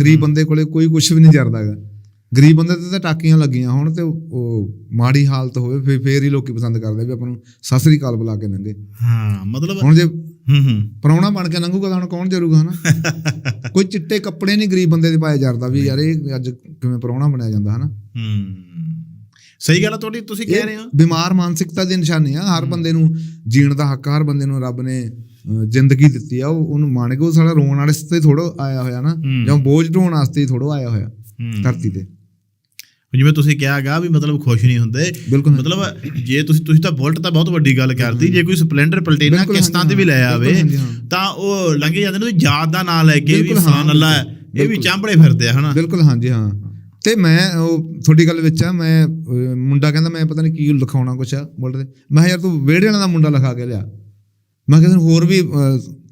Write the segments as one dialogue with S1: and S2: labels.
S1: ਗਰੀਬ ਬੰਦੇ ਕੋਲੇ ਕੋਈ ਕੁਝ ਵੀ ਨਹੀਂ ਜਰਦਾਗਾ ਗਰੀਬ ਬੰਦੇ ਤੇ ਤਾਂ ਟਾਕੀਆਂ ਲੱਗੀਆਂ ਹੁਣ ਤੇ ਉਹ ਮਾੜੀ ਹਾਲਤ ਹੋਵੇ ਫਿਰ ਫੇਰ ਹੀ ਲੋਕੀ ਪਸੰਦ ਕਰਦੇ ਵੀ ਆਪਾਂ ਨੂੰ ਸਤਿ ਸ੍ਰੀ ਅਕਾਲ ਬੁਲਾ ਕੇ ਲੰਗੇ
S2: ਹਾਂ ਮਤਲਬ
S1: ਹੁਣ ਜੇ
S2: ਹੂੰ ਹੂੰ।
S1: ਪਰੌਣਾ ਬਣ ਕੇ ਲੰਘੂਗਾ ਤਾਂ ਹੁਣ ਕੌਣ ਜਰੂਗਾ ਹਨਾ? ਕੋਈ ਚਿੱਟੇ ਕੱਪੜੇ ਨਹੀਂ ਗਰੀਬ ਬੰਦੇ ਦੇ ਪਾਏ ਜਰਦਾ ਵੀ ਯਾਰ ਇਹ ਅੱਜ ਕਿਵੇਂ ਪਰੌਣਾ ਬਣਿਆ ਜਾਂਦਾ ਹਨਾ?
S2: ਹੂੰ। ਸਹੀ ਗੱਲ ਆ ਤੁਹਾਡੀ ਤੁਸੀਂ ਕਹਿ ਰਹੇ ਹੋ?
S1: ਬਿਮਾਰ ਮਾਨਸਿਕਤਾ ਦੀ ਨਿਸ਼ਾਨੀ ਆ ਹਰ ਬੰਦੇ ਨੂੰ ਜੀਣ ਦਾ ਹੱਕ ਹਰ ਬੰਦੇ ਨੂੰ ਰੱਬ ਨੇ ਜ਼ਿੰਦਗੀ ਦਿੱਤੀ ਆ ਉਹ ਉਹਨੂੰ ਮੰਨ ਕੇ ਉਹ ਸਾਲਾ ਰੋਣ ਵਾਸਤੇ ਥੋੜੋ ਆਇਆ ਹੋਇਆ ਨਾ। ਜਾਂ ਬੋਝ ਢੋਣ ਵਾਸਤੇ ਥੋੜੋ ਆਇਆ ਹੋਇਆ। ਧਰਤੀ ਤੇ
S2: ਜਿਵੇਂ ਤੁਸੀਂ ਕਿਹਾਗਾ ਵੀ ਮਤਲਬ ਖੁਸ਼ ਨਹੀਂ ਹੁੰਦੇ ਮਤਲਬ ਜੇ ਤੁਸੀਂ ਤੁਸੀਂ ਤਾਂ ਬੁਲਟ ਤਾਂ ਬਹੁਤ ਵੱਡੀ ਗੱਲ ਕਰਤੀ ਜੇ ਕੋਈ ਸਪਲੈਂਡਰ ਪਲਟੀਨਾ ਕਿਸ਼ਤਾਂ ਤੇ ਵੀ ਲੈ ਆਵੇ। ਤਾਂ ਉਹ ਲੰਘੇ ਜਾਂਦੇ ਨੇ ਯਾਦ ਦਾ ਨਾਂ ਲੈ ਕੇ ਵੀ ਫਲਾਨ ਅੱਲਾ ਇਹ ਵੀ। ਚਾਂਬੜੇ ਫਿਰਦੇ ਆ ਹਨਾ
S1: ਬਿਲਕੁਲ ਹਾਂਜੀ ਹਾਂ ਤੇ ਮੈਂ ਉਹ ਤੁਹਾਡੀ ਗੱਲ ਵਿੱਚ ਆ ਮੈਂ ਮੁੰਡਾ ਕਹਿੰਦਾ ਮੈਂ ਪਤਾ ਨਹੀਂ ਕੀ ਲਿਖਾਉਣਾ ਕੁਛ ਆ ਬੋਲ ਰਹੇ ਮੈਂ ਯਾਰ ਤੂੰ ਵਿਹੜੇ ਵਾਲਾ ਦਾ ਮੁੰਡਾ ਲਿਖਾ ਕੇ ਲਿਆ ਮੈਂ ਕਿਹਾ ਤੈਨੂੰ ਹੋਰ ਵੀ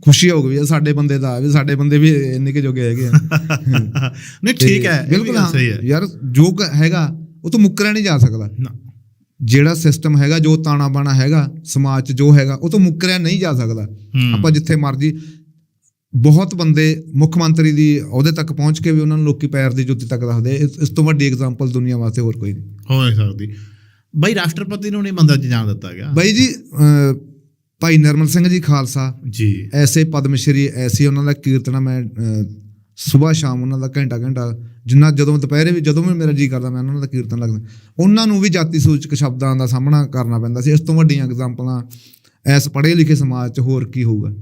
S1: ਖੁਸ਼ੀ ਹੋਊਗੀ ਵੀ ਸਾਡੇ ਬੰਦੇ ਦਾ ਵੀ ਸਾਡੇ ਬੰਦੇ ਵੀ ਇੰਨੇ ਕੇ ਜੋਗੇ ਹੈਗੇ
S2: ਨਹੀਂ ਠੀਕ ਹੈ
S1: ਬਿਲਕੁਲ
S2: ਸਹੀ ਹੈ।
S1: ਯਾਰ ਜੋ ਹੈਗਾ ਉਹ ਤੋਂ ਮੁੱਕਰਿਆ ਨਹੀਂ ਜਾ ਸਕਦਾ।
S2: ਨਾ।
S1: ਜਿਹੜਾ ਸਿਸਟਮ ਹੈਗਾ ਜੋ ਤਾਣਾ ਬਾਣਾ ਹੈਗਾ ਸਮਾਜ 'ਚ ਜੋ ਹੈਗਾ ਉਹ ਤੋਂ ਮੁੱਕਰਿਆ ਨਹੀਂ ਜਾ ਸਕਦਾ। ਆਪਾਂ ਜਿੱਥੇ ਮਰਜ਼ੀ ਬਹੁਤ ਬੰਦੇ ਮੁੱਖ ਮੰਤਰੀ ਦੀ ਅਹੁਦੇ ਤੱਕ ਪਹੁੰਚ ਕੇ ਵੀ ਉਹਨਾਂ ਨੂੰ ਲੋਕੀ ਪੈਰ ਦੀ ਜੁੱਤੀ ਤੱਕ ਰੱਖਦੇ ਇਸ ਤੋਂ ਵੱਡੀ ਐਗਜ਼ਾਮਪਲ ਦੁਨੀਆ ਵਾਸਤੇ ਹੋਰ ਕੋਈ ਨਹੀਂ।
S2: ਹੋ ਨਹੀਂ ਸਕਦੀ। ਬਈ ਰਾਸ਼ਟਰਪਤੀ ਨੂੰ ਨਹੀਂ ਮੰਦਰ ਚ ਜਾਣ ਦਿੱਤਾ ਗਿਆ।
S1: ਬਾਈ ਜੀ ਭਾਈ ਨਰਮਲ ਸਿੰਘ ਜੀ ਖਾਲਸਾ।
S2: ਜੀ।
S1: ਐਸੇ ਪਦਮ ਸ਼੍ਰੀ ਐਸੀ ਉਹਨਾਂ ਦਾ ਕੀਰਤਨਾ ਮੈਂ ਸਵੇਰ ਸ਼ਾਮ ਉਹਨਾਂ ਦਾ ਘੰਟਾ ਘੰਟਾ ਜਿੰਨਾ ਜਦੋਂ ਦੁਪਹਿਰੇ ਵੀ ਜਦੋਂ ਵੀ ਮੇਰਾ ਜੀ ਕਰਦਾ ਮੈਂ ਉਹਨਾਂ ਦਾ ਕੀਰਤਨ ਲੱਗਦਾ। ਉਹਨਾਂ ਨੂੰ ਵੀ ਜਾਤੀ ਸੂਚਕ ਸ਼ਬਦਾਂ ਦਾ ਸਾਹਮਣਾ ਕਰਨਾ ਪੈਂਦਾ ਸੀ। ਇਸ ਤੋਂ ਵੱਡੀਆਂ ਐਗਜ਼ਾਮਪਲਾਂ ਐਸ ਪੜ੍ਹੇ ਲਿਖੇ ਸਮਾਜ 'ਚ ਹੋਰ ਕੀ ਹੋਊਗਾ?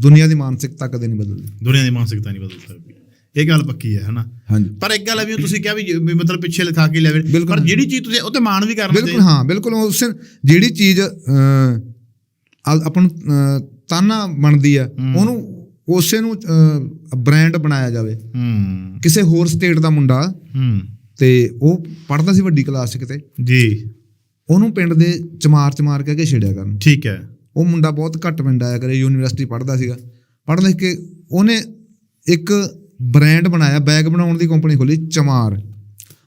S1: ਦੁਨੀਆ ਦੀ ਮਾਨਸਿਕਤਾ ਕਦੇ ਨਹੀਂ ਬਦਲਦੀ।
S2: ਦੁਨੀਆ ਦੀ ਮਾਨਸਿਕਤਾ ਨਹੀਂ ਬਦਲ ਸਕਦੀ। ਇਹ ਗੱਲ ਪੱਕੀ ਹੈ ਹਨਾ?
S1: ਹਾਂਜੀ।
S2: ਪਰ ਇੱਕ ਗੱਲ ਹੈ ਵੀ ਤੁਸੀਂ ਕਿਹਾ ਵੀ ਮਤਲਬ ਪਿੱਛੇ ਲਿਖਾ ਕੇ
S1: ਬਿਲਕੁਲ।
S2: ਪਰ ਜਿਹੜੀ ਚੀਜ਼ ਤੁਸੀਂ ਉਹ ਤੇ ਮਾਣ ਵੀ ਕਰਨਾ
S1: ਬਿਲਕੁਲ ਹਾਂ ਬਿਲਕੁਲ ਉਸ ਜਿਹੜੀ ਚੀਜ਼ ਆਪਾਂ ਨੂੰ ਤਾਨਾ ਬਣਦੀ ਆ ਉਹਨੂੰ ਉਸੇ ਨੂੰ ਬ੍ਰਾਂਡ ਬਣਾਇਆ ਜਾਵੇ।
S2: ਹੂੰ।
S1: ਕਿਸੇ ਹੋਰ ਸਟੇਟ ਦਾ ਮੁੰਡਾ
S2: ਹੂੰ।
S1: ਤੇ ਉਹ ਪੜ੍ਹਦਾ ਸੀ ਵੱਡੀ ਕਲਾਸ 'ਚ ਕਿਤੇ।
S2: ਜੀ।
S1: ਉਹਨੂੰ ਪਿੰਡ ਦੇ ਚਮਾਰ ਚਮਾਰ ਕਹਿ ਕੇ ਛੇੜਿਆ ਕਰਨ।
S2: ਠੀਕ ਹੈ।
S1: ਉਹ ਮੁੰਡਾ ਬਹੁਤ ਘੱਟ ਪਿੰਡ ਆਇਆ ਕਰੇ ਯੂਨੀਵਰਸਿਟੀ ਪੜ੍ਹਦਾ ਸੀਗਾ। ਪੜ੍ਹ ਲਿਖ ਕੇ ਉਹਨੇ ਇੱਕ ਬ੍ਰਾਂਡ ਬਣਾਇਆ ਬੈਗ ਬਣਾਉਣ ਦੀ ਕੰਪਨੀ ਖੋਲੀ ਚਮਾਰ।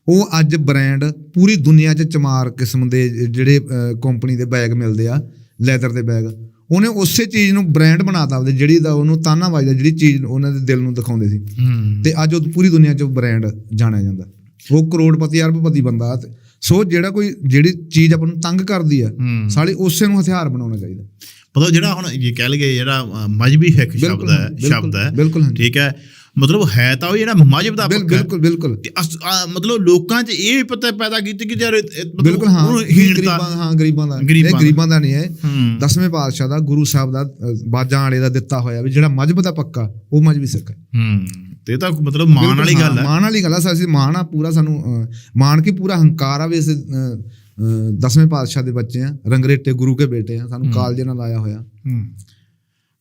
S1: ਉਹ ਅੱਜ ਬ੍ਰਾਂਡ ਪੂਰੀ ਦੁਨੀਆ 'ਚ ਚਮਾਰ ਕਿਸਮ ਦੇ ਜਿਹੜੇ ਕੰਪਨੀ ਦੇ ਬੈਗ ਮਿਲਦੇ ਆ। ਲੈਦਰ ਦੇ ਬੈਗ। ਉਹਨੇ ਉਸੇ ਚੀਜ਼ ਨੂੰ ਬ੍ਰਾਂਡ ਬਣਾਤਾ ਆਪਦੇ ਜਿਹੜੀ ਦਾ ਉਹਨੂੰ ਤਾਨਾ ਵੱਜਦਾ ਜਿਹੜੀ ਚੀਜ਼ ਉਹਨਾਂ ਦੇ ਦਿਲ ਨੂੰ ਦਿਖਾਉਂਦੇ ਸੀ।
S2: ਹੂੰ।
S1: ਤੇ ਅੱਜ ਉਹ ਪੂਰੀ ਦੁਨੀਆ 'ਚ ਬ੍ਰਾਂਡ ਜਾਣਿਆ ਜਾਂਦਾ। ਉਹ ਕਰੋੜਪਤੀ ਅਰਬਪਤੀ ਬੰਦਾ ਸੋ ਜਿਹੜਾ ਕੋਈ ਜਿਹੜੀ ਚੀਜ਼ ਆਪਾਂ ਨੂੰ ਤੰਗ ਕਰਦੀ ਆ
S2: ਹੂੰ।
S1: ਸਾਲੇ ਉਸੇ ਨੂੰ ਹਥਿਆਰ ਬਣਾਉਣਾ ਚਾਹੀਦਾ।
S2: ਮਤਲਬ ਜਿਹੜਾ ਹੁਣ ਇਹ ਕਹਿ ਲਈਏ ਜਿਹੜਾ ਮਜ਼੍ਹਬੀ ਇੱਕ ਸ਼ਬਦ ਹੈ ਸ਼ਬਦ ਹੈ। ਠੀਕ ਹੈ। ਮਤਲਬ ਹੈ ਤਾਂ ਉਹ ਜਿਹੜਾ ਮਜ਼ਹਬ ਦਾ ਪੱਕਾ ਹੈ।
S1: ਬਿਲਕੁਲ ਬਿਲਕੁਲ।
S2: ਮਤਲਬ ਲੋਕਾਂ 'ਚ ਇਹ ਪਤਾ ਪੈਦਾ ਕੀਤੀ ਕਿ ਯਾਰ
S1: ਬਿਲਕੁਲ ਹਾਂ। ਗਰੀਬਾਂ ਹਾਂ ਗਰੀਬਾਂ ਦਾ। ਇਹ। ਗਰੀਬਾਂ ਦਾ ਨਹੀਂ ਹੈ।
S2: ਹੂੰ।
S1: ਦਸਵੇਂ ਪਾਤਸ਼ਾਹ ਦਾ ਗੁਰੂ ਸਾਹਿਬ ਦਾ ਬਾਜਾਂ ਵਾਲੇ ਦਾ ਦਿੱਤਾ ਹੋਇਆ ਵੀ ਜਿਹੜਾ ਮਜਬ ਦਾ ਪੱਕਾ ਉਹ ਮਜਬੀ ਸਿੱਖ ਹੈ।
S2: ਹੂੰ। ਤੇ ਤਾਂ ਮਤਲਬ ਮਾਣ ਵਾਲੀ
S1: ਹਾਂ,
S2: ਗੱਲ ਹੈ।
S1: ਮਾਣ ਵਾਲੀ ਗੱਲ ਆ ਅਸੀਂ ਮਾਣ ਆ ਪੂਰਾ ਸਾਨੂੰ ਮਾਣ ਕੀ ਪੂਰਾ ਹੰਕਾਰ ਆ ਵੀ ਅ, ਦਸਵੇਂ ਪਾਤਸ਼ਾਹ ਦੇ ਬੱਚੇ ਆ ਰੰਗਰੇਟੇ ਗੁਰੂ ਕੇ ਬੇਟੇ ਆ ਸਾਨੂੰ ਕਾਲਜੇ ਨਾਲ ਆਇਆ ਹੋਇਆ।
S2: ਹੂੰ।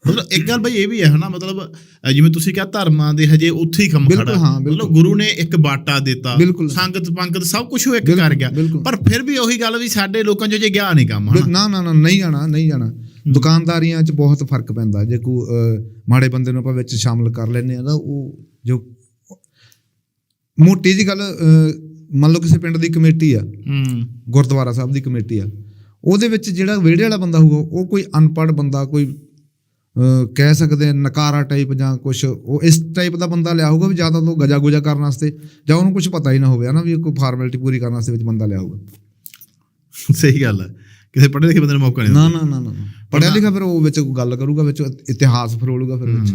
S2: ਮਤਲਬ ਇੱਕ ਗੱਲ ਬਈ ਇਹ ਵੀ ਹੈ ਹਨਾ ਮਤਲਬ ਜਿਵੇਂ ਤੁਸੀਂ ਕਿਹਾ ਧਰਮਾਂ ਦੇ ਹਜੇ ਉੱਥੇ ਹੀ ਕੰਮ
S1: ਬਿਲਕੁਲ,
S2: ਖੜਾ
S1: ਹਾਂ,
S2: ਮਤਲਬ। ਗੁਰੂ ਨੇ ਇੱਕ ਬਾਟਾ ਦਿੱਤਾ। ਸੰਗਤ ਪੰਗਤ ਸਭ ਕੁਝ ਉਹ ਇੱਕ ਕਰ ਗਿਆ। ਪਰ ਫਿਰ ਵੀ ਉਹੀ ਗੱਲ ਵੀ ਸਾਡੇ ਲੋਕਾਂ 'ਚ ਜੇ ਗਿਆ ਨਹੀਂ ਕੰਮ ਹਨਾ?
S1: ਨਾ ਨਾ ਨਾ ਨਹੀਂ ਜਾਣਾ ਨਹੀਂ ਜਾਣਾ। ਦੁਕਾਨਦਾਰੀਆਂ 'ਚ ਬਹੁਤ ਫ਼ਰਕ ਪੈਂਦਾ। ਜੇ ਕੋ ਮਾੜੇ ਬੰਦੇ ਨੂੰ ਆਪਾਂ ਵਿੱਚ ਸ਼ਾਮਲ ਕਰ ਲੈਨੇ ਆ ਤਾਂ ਉਹ ਜੋ ਮੋਟੀ ਜੀ ਗੱਲ ਮੰਨ ਲਓ ਕਿਸੇ ਪਿੰਡ ਦੀ ਕਮੇਟੀ ਆ ਗੁਰਦੁਆਰਾ ਸਾਹਿਬ ਦੀ ਕਮੇਟੀ ਆ ਉਹਦੇ ਵਿੱਚ ਜਿਹੜਾ ਵਿਹੜੇ ਵਾਲਾ ਬੰਦਾ ਹੋਊਗਾ ਉਹ ਕੋਈ ਅਨਪੜ੍ਹ ਬੰਦਾ ਕੋਈ ਕਹਿ ਸਕਦੇ ਨਕਾਰਾ ਟਾਈਪ ਜਾਂ ਕੁਝ ਉਹ ਇਸ ਟਾਈਪ ਦਾ ਬੰਦਾ ਲਿਆ ਹੋਊਗਾ ਵੀ ਜ਼ਿਆਦਾ ਤੋਂ ਗਜਾ ਗੁਜਾ ਕਰਨ ਵਾਸਤੇ ਜਾਂ ਉਹਨੂੰ ਕੁਝ ਪਤਾ ਹੀ ਨਾ ਹੋਵੇ ਹਨਾ ਵੀ ਕੋਈ ਫਾਰਮੈਲਿਟੀ ਪੂਰੀ ਕਰਨ ਵਾਸਤੇ ਵਿੱਚ ਬੰਦਾ ਲਿਆ ਹੋਊਗਾ।
S2: ਸਹੀ ਗੱਲ ਹੈ। ਕਿਸੇ ਪੜ੍ਹੇ ਲਿਖੇ ਬੰਦੇ ਨੂੰ ਮੌਕਾ ਨਹੀਂ
S1: ਨਾ ਨਾ ਨਾ ਨਾ ਪੜਿਆ ਲਿਖਿਆ ਫਿਰ ਉਹ ਵਿੱਚ ਗੱਲ ਕਰੂਗਾ ਵਿੱਚ ਇਤਿਹਾਸ ਫਰੋਲੂਗਾ ਫਿਰ ਵਿੱਚ।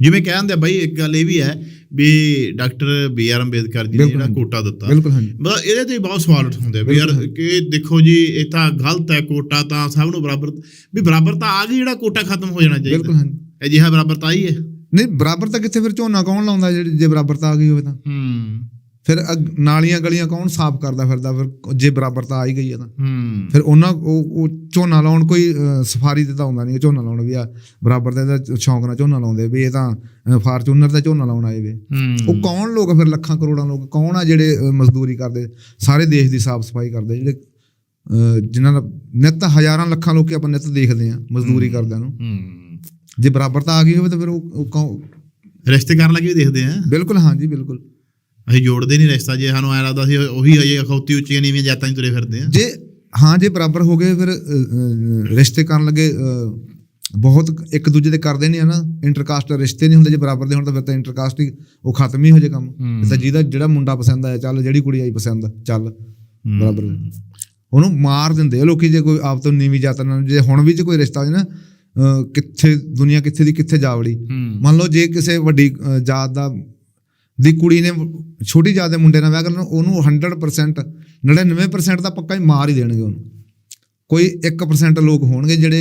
S2: ਜਿਵੇਂ ਕਹਿੰਦੇ ਆ ਬਾਈ ਇੱਕ ਗੱਲ ਇਹ ਵੀ ਹੈ ਵੀ doctor B R Ambedkar ji ਨੇ
S1: ਬਿਲਕੁਲ
S2: ਜਿਹੜਾ। ਕੋਟਾ ਦਿੱਤਾ।
S1: ਬਿਲਕੁਲ ਹਾਂਜੀ।
S2: ਮਤਲਬ ਇਹਦੇ ਤੇ ਬਹੁਤ ਸਵਾਲ ਉੱਠਦੇ ਆ ਵੀ ਯਾਰ ਕਿ ਦੇਖੋ ਜੀ ਇਹ ਤਾਂ ਗਲਤ ਹੈ ਕੋਟਾ ਤਾਂ ਸਭ ਨੂੰ ਬਰਾਬਰ ਵੀ ਬਰਾਬਰ ਤਾਂ ਆ ਗਈ ਜਿਹੜਾ ਕੋਟਾ ਖਤਮ ਹੋ ਜਾਣਾ
S1: ਬਿਲਕੁਲ
S2: ਚਾਹੀਦਾ
S1: ਹਾਂਜੀ।
S2: ਅਜਿਹਾ ਬਰਾਬਰਤਾ ਹੀ ਹੈ?
S1: ਨਹੀਂ ਬਰਾਬਰ ਤਾਂ ਕਿੱਥੇ ਫਿਰ ਝੋਨਾ ਕੌਣ ਲਾਉਂਦਾ ਜਿਹੜੀ ਜੇ ਬਰਾਬਰਤਾ ਆ ਗਈ ਹੋਵੇ ਤਾਂ।
S2: ਹੂੰ।
S1: ਫਿਰ ਨਾਲੀਆਂ ਗਲੀਆਂ ਕੌਣ ਸਾਫ਼ ਕਰਦਾ ਫਿਰਦਾ ਫਿਰ ਜੇ ਬਰਾਬਰਤਾ ਆ ਹੀ ਗਈ ਹੈ ਤਾਂ। ਫਿਰ ਉਹਨਾਂ ਉਹ ਝੋਨਾ ਲਾਉਣ ਕੋਈ ਸਫਾਰੀ ਤੇ ਤਾਂ ਆਉਂਦਾ ਨਹੀਂ ਝੋਨਾ ਲਾਉਣ ਵੀ ਆ ਬਰਾਬਰ ਦੇ ਸ਼ੌਂਕ ਨਾਲ ਝੋਨਾ ਲਾਉਂਦੇ ਵੀ ਇਹ ਤਾਂ ਫਾਰਚੂਨਰ ਤੇ ਝੋਨਾ ਲਾਉਣ ਆਏ ਵੇ। ਉਹ ਕੌਣ ਲੋਕ ਫਿਰ ਲੱਖਾਂ ਕਰੋੜਾਂ ਲੋਕ ਕੌਣ ਆ ਜਿਹੜੇ ਮਜ਼ਦੂਰੀ ਕਰਦੇ ਸਾਰੇ ਦੇਸ਼ ਦੀ ਸਾਫ਼ ਸਫ਼ਾਈ ਕਰਦੇ ਜਿਹੜੇ ਜਿਨ੍ਹਾਂ ਦਾ ਨਿੱਤ ਹਜ਼ਾਰਾਂ ਲੱਖਾਂ ਲੋਕੀ ਆਪਾਂ ਨਿੱਤ ਦੇਖਦੇ ਆ ਮਜ਼ਦੂਰੀ ਕਰਦਿਆਂ ਨੂੰ। ਜੇ ਬਰਾਬਰਤਾ ਆ ਗਈ ਹੋਵੇ ਤਾਂ ਫਿਰ ਉਹ
S2: ਰਿਸ਼ਤੇ ਕਰਨ ਲੱਗੇ ਵੀ ਦੇਖਦੇ ਆ।
S1: ਬਿਲਕੁਲ ਹਾਂਜੀ ਬਿਲਕੁਲ।
S2: ਅਸੀਂ ਜੋੜਦੇ ਨਹੀਂ ਰਿਸ਼ਤਾ ਜੇ ਸਾਨੂੰ ਐ ਲੱਗਦਾ ਸੀ ਉਹੀ ਅਜੇ ਅਖੌਤੀ ਉੱਚੀਆਂ ਨੀਵੀਆਂ ਜਾਤਾਂ 'ਚ ਤੁਰੇ ਫਿਰਦੇ ਆ।
S1: ਜੇ ਹਾਂ ਜੇ ਬਰਾਬਰ ਹੋ ਗਏ ਫਿਰ ਰਿਸ਼ਤੇ ਕਰਨ ਲੱਗੇ ਬਹੁਤ ਇੱਕ ਦੂਜੇ ਦੇ ਕਰਦੇ ਨਾ। ਇੰਟਰਕਾਸਟ ਰਿਸ਼ਤੇ ਨਹੀਂ ਹੁੰਦੇ ਜੇ ਬਰਾਬਰ ਦੇ ਹੋਣ ਤਾਂ ਫਿਰ ਤਾਂ ਇੰਟਰਕਾਸਟ ਹੀ ਉਹ ਖਤਮ ਹੀ ਹੋ ਜੇ ਕੰਮ।
S2: ਹੂੰ।
S1: ਤਾਂ ਜਿਹਦਾ ਜਿਹੜਾ ਮੁੰਡਾ ਪਸੰਦ ਆਇਆ ਚੱਲ ਜਿਹੜੀ ਕੁੜੀ ਆਈ ਪਸੰਦ ਚੱਲ ਬਰਾਬਰ। ਉਹਨੂੰ ਮਾਰ ਦਿੰਦੇ ਆ ਲੋਕੀ ਜੇ ਕੋਈ ਆਪ ਤੋਂ ਨੀਵੀਂ ਜਾਤ ਨਾਲ ਜੇ ਹੁਣ ਵੀ ਜੇ ਕੋਈ ਰਿਸ਼ਤਾ ਹੋ ਜਾਏ ਨਾ ਕਿੱਥੇ ਦੁਨੀਆ ਕਿੱਥੇ ਦੀ ਕਿੱਥੇ ਜਾ ਵੜੀ
S2: ਹੂੰ।
S1: ਮੰਨ ਲਓ ਜੇ ਕਿਸੇ ਵੱਡੀ ਜਾਤ ਦਾ ਦੀ ਕੁੜੀ ਨੇ ਛੋਟੀ ਜਾਤ ਦੇ ਮੁੰਡੇ ਨਾਲ ਵਿਆਹ ਕਰਨਾ ਉਹਨੂੰ 100% 99% ਤਾਂ ਪੱਕਾ ਹੀ ਮਾਰ ਹੀ ਦੇਣਗੇ ਉਹਨੂੰ। ਕੋਈ 1% ਲੋਕ ਹੋਣਗੇ ਜਿਹੜੇ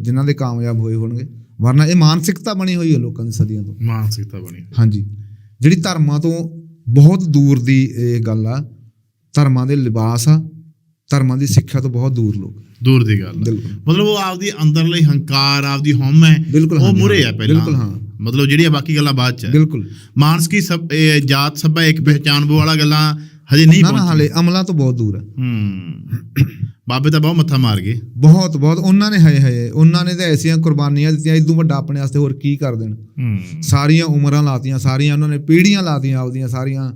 S1: ਜਿਨ੍ਹਾਂ ਦੇ ਕਾਮਯਾਬ ਹੋਏ ਹੋਣਗੇ। ਵਰਨਾ ਇਹ ਮਾਨਸਿਕਤਾ ਬਣੀ ਹੋਈ ਹੈ ਲੋਕਾਂ ਦੀ ਸਦੀਆਂ ਤੋਂ।
S2: ਮਾਨਸਿਕਤਾ ਬਣੀ
S1: ਹਾਂਜੀ। ਜਿਹੜੀ ਧਰਮਾਂ ਤੋਂ ਬਹੁਤ ਦੂਰ ਦੀ ਇਹ ਗੱਲ ਆ ਧਰਮਾਂ ਦੇ ਲਿਬਾਸ ਆ ਧਰਮਾਂ ਦੀ ਸਿੱਖਿਆ ਤੋਂ ਬਹੁਤ ਦੂਰ ਲੋਕ।
S2: ਦੂਰ ਦੀ ਗੱਲ ਮਤਲਬ ਉਹ ਆਪਦੀ ਅੰਦਰਲੀ ਹੰਕਾਰ ਆਪਦੀ ਹਉਮ ਉਹ ਮੁਰੇ ਆ ਪਹਿਲਾਂ।
S1: ਬਿਲਕੁਲ ਹਾਂ।
S2: ਮਤਲਬ ਜਿਹੜੀਆਂ ਬਾਕੀ ਗੱਲਾਂ ਬਾਅਦ ਚ
S1: ਬਿਲਕੁਲ।
S2: ਮਾਨਸਿਕੀ ਸਭ ਇਹ ਜਾਤ ਸਭਾ ਇੱਕ ਪਹਿਚਾਨਬੋ ਵਾਲਾ ਗੱਲਾਂ ਹਜੇ ਨਹੀਂ
S1: ਨਾ ਨਾ
S2: ਪਹੁੰਚੀ
S1: ਹਾਲੇ ਅਮਲਾਂ ਤੋਂ ਬਹੁਤ ਦੂਰ ਹੈ।
S2: ਹੂੰ। ਬਾਬੇ ਤਾਂ ਬਹੁਤ ਮੱਥਾ ਮਾਰ ਗਏ।
S1: ਬਹੁਤ ਬਹੁਤ। ਉਹਨਾਂ ਨੇ ਹਏ ਹਏ ਉਹਨਾਂ ਨੇ ਤਾਂ ਐਸੀਆਂ ਕੁਰਬਾਨੀਆਂ ਦਿੱਤੀਆਂ ਇਦੋਂ ਵੱਡਾ ਆਪਣੇ ਵਾਸਤੇ ਹੋਰ ਕੀ ਕਰ ਦੇਣ?
S2: ਹੂੰ।
S1: ਸਾਰੀਆਂ ਉਮਰਾਂ ਲਾਤੀਆਂ ਸਾਰੀਆਂ ਉਹਨਾਂ ਨੇ ਪੀੜ੍ਹੀਆਂ ਲਾਤੀਆਂ ਆਪਦੀਆਂ ਸਾਰੀਆਂ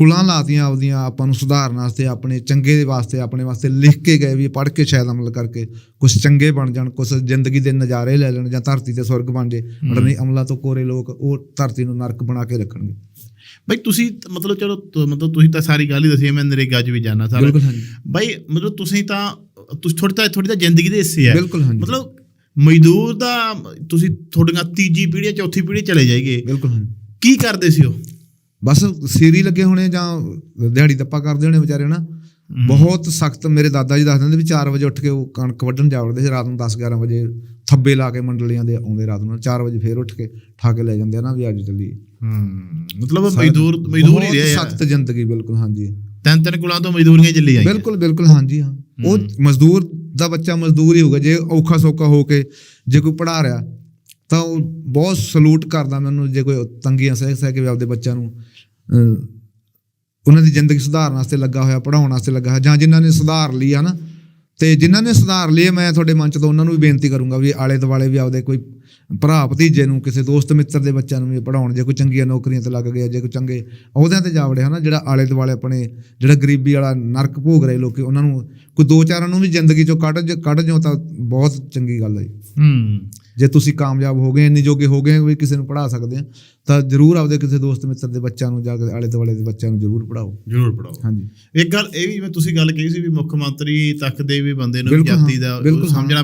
S1: ਕੁਲਾਂ ਲਾਤੀਆਂ ਆਪਦੀਆਂ ਆਪਾਂ ਨੂੰ ਸੁਧਾਰਨ ਵਾਸਤੇ ਆਪਣੇ ਚੰਗੇ ਦੇ ਵਾਸਤੇ ਆਪਣੇ ਵਾਸਤੇ ਲਿਖ ਕੇ ਗਏ ਵੀ ਪੜ੍ਹ ਕੇ ਸ਼ਾਇਦ ਅਮਲ ਕਰਕੇ ਕੁਝ ਚੰਗੇ ਬਣ ਜਾਣ ਕੁਝ ਜ਼ਿੰਦਗੀ ਦੇ ਨਜ਼ਾਰੇ ਲੈ ਲੈਣ ਜਾਂ ਧਰਤੀ ਤੇ ਸਵਰਗ ਬਣ ਜੇ ਪਰ ਨਹੀਂ ਅਮਲਾਂ ਤੋਂ ਕੋਰੇ ਲੋਕ ਉਹ ਧਰਤੀ ਨੂੰ ਨਰਕ ਬਣਾ ਕੇ ਰੱਖਣਗੇ।
S2: ਬਈ ਤੁਸੀਂ ਮਤਲਬ ਚਲੋ ਮਤਲਬ ਤੁਸੀਂ ਤਾਂ ਸਾਰੀ ਗੱਲ ਹੀ ਦੱਸੀ ਮੈਂ ਨਰੇਗਾ 'ਚ ਵੀ ਜਾਣਾ ਸਾਰਾ।
S1: ਬਿਲਕੁਲ ਹਾਂਜੀ।
S2: ਬਈ ਮਤਲਬ ਤੁਸੀਂ ਤਾਂ ਤੁਸੀਂ ਥੋੜੀ ਤਾਂ ਥੋੜੀ ਤਾਂ ਜ਼ਿੰਦਗੀ ਦੇ ਹਿੱਸੇ ਹੈ।
S1: ਬਿਲਕੁਲ ਹਾਂਜੀ।
S2: ਮਤਲਬ ਮਜ਼ਦੂਰ ਦਾ ਤੁਸੀਂ ਤੁਹਾਡੀਆਂ ਤੀਜੀ ਪੀੜ੍ਹੀ ਚੌਥੀ ਪੀੜ੍ਹੀ ਚਲੇ ਜਾਈਏ
S1: ਬਿਲਕੁਲ ਹਾਂਜੀ।
S2: ਕੀ ਕਰਦੇ ਸੀ ਉਹ?
S1: ਬਸ ਸੀਰੀ ਲੱਗੇ ਹੋਣੇ ਜਾਂ ਦਿਹਾੜੀ ਦੱਪਾ ਕਰਦੇ ਹੋਣੇ ਵਿਚਾਰੇ ਨਾ ਬਹੁਤ ਸਖਤ ਮੇਰੇ ਦਾਦਾ ਜੀ ਦੱਸਦੇ ਹੁੰਦੇ ਵੀ 4 ਵਜੇ ਉੱਠ ਕੇ ਉਹ ਕਣਕ ਵੱਢਣ ਜਾ ਵੜਦੇ ਸੀ ਰਾਤ ਨੂੰ 10 11 ਵਜੇ ਥੱਬੇ ਲਾ ਕੇ ਮੰਡਲੀਆਂ ਦੇ ਆਉਂਦੇ ਰਾਤ ਨੂੰ 4 ਵਜੇ ਫੇਰ ਉੱਠ ਕੇ ਠਾ ਕੇ ਲੈ ਜਾਂਦੇ ਆ ਨਾ ਵੀ ਅੱਜ ਚੱਲੀਏ।
S2: ਹੂੰ ਮਤਲਬ ਮਜ਼ਦੂਰ ਮਜ਼ਦੂਰ ਹੀ ਰਿਹਾ
S1: ਸਖਤ ਜ਼ਿੰਦਗੀ ਬਿਲਕੁਲ ਹਾਂਜੀ।
S2: ਤਿੰਨ ਤਿੰਨ ਕੁਲਾਂ ਤੋਂ ਮਜ਼ਦੂਰੀਆਂ ਚੱਲੀ ਆਈਆਂ।
S1: ਬਿਲਕੁਲ ਬਿਲਕੁਲ ਹਾਂਜੀ ਹਾਂ। ਉਹ ਮਜ਼ਦੂਰ ਦਾ ਬੱਚਾ ਮਜ਼ਦੂਰ ਹੀ ਹੋਊਗਾ ਜੇ ਔਖਾ ਸੌਖਾ ਹੋ ਕੇ ਜੇ ਕੋਈ ਪੜਾ ਰਿਹਾ ਤਾਂ ਉਹ ਬਹੁਤ ਸਲੂਟ ਕਰਦਾ ਮੈਨੂੰ ਜੇ ਕੋਈ ਤੰਗੀਆਂ ਸਹਿ ਸਹਿ ਕੇ ਵੀ ਆਪਦੇ ਬੱਚਿਆਂ ਨੂੰ ਉਹਨਾਂ ਦੀ ਜ਼ਿੰਦਗੀ ਸੁਧਾਰਨ ਵਾਸਤੇ ਲੱਗਾ ਹੋਇਆ ਪੜਾਉਣ ਵਾਸਤੇ ਲੱਗਾ ਹੋਇਆ, ਜਾਂ ਜਿਨ੍ਹਾਂ ਨੇ ਸੁਧਾਰ ਲਈ ਹੈ ਨਾ, ਤੇ ਜਿਨ੍ਹਾਂ ਨੇ ਸੁਧਾਰ ਲਈ ਮੈਂ ਤੁਹਾਡੇ ਮੰਚ ਤੋਂ ਉਹਨਾਂ ਨੂੰ ਵੀ ਬੇਨਤੀ ਕਰੂੰਗਾ ਵੀ ਆਲੇ ਦੁਆਲੇ ਵੀ ਆਪਦੇ ਕੋਈ ਭਰਾ ਭਤੀਜੇ ਨੂੰ, ਕਿਸੇ ਦੋਸਤ ਮਿੱਤਰ ਦੇ ਬੱਚਿਆਂ ਨੂੰ ਵੀ ਪੜਾਉਣ ਜੇ ਕੋਈ ਚੰਗੀਆਂ ਨੌਕਰੀਆਂ ਤੇ ਲੱਗ ਗਿਆ, ਜੇ ਕੋਈ ਚੰਗੇ ਅਹੁਦਿਆਂ ਤੇ ਜਾ ਵੜੇ ਹਨਾ ਜਿਹੜਾ ਆਲੇ ਦੁਆਲੇ ਆਪਣੇ, ਜਿਹੜਾ ਗਰੀਬੀ ਵਾਲਾ ਨਰਕ ਭੋਗ ਰਹੇ ਲੋਕੀ, ਉਹਨਾਂ ਨੂੰ ਕੋਈ ਦੋ ਚਾਰਾਂ ਨੂੰ ਵੀ ਜ਼ਿੰਦਗੀ ਚੋਂ ਕੱਢ ਜ- ਕੱਢ ਜਾਓ ਤਾਂ ਬਹੁਤ ਚੰਗੀ ਗੱਲ ਹੈ ਜੀ।
S2: ਹੂੰ
S1: ਜੇ ਤੁਸੀਂ ਕਾਮਯਾਬ ਹੋ ਗਏ ਇੰਨੇ ਜੋਗੇ ਹੋ ਗਏ ਵੀ ਕਿਸੇ ਨੂੰ ਪੜਾ ਸਕਦੇ ਆ ਤਾਂ ਜਰੂਰ ਆਪਦੇ ਕਿਸੇ ਦੋਸਤ ਮਿੱਤਰ ਦੇ ਬੱਚਿਆਂ ਨੂੰ ਜਾਂ ਕਿਸੇ ਆਲੇ ਦੁਆਲੇ ਦੇ ਬੱਚਿਆਂ ਨੂੰ ਜਰੂਰ ਪੜਾਓ
S2: ਜ਼ਰੂਰ ਪੜਾਓ
S1: ਹਾਂਜੀ।
S2: ਇੱਕ ਗੱਲ ਇਹ ਵੀ ਮੈਂ ਤੁਸੀਂ ਗੱਲ ਕਹੀ ਸੀ ਵੀ ਮੁੱਖ ਮੰਤਰੀ ਤੱਕ ਦੇ ਵੀ ਬੰਦੇ ਨੂੰ ਜਾਤੀ ਦਾ। ਸਮਝਣਾ ਪੈਂਦਾ।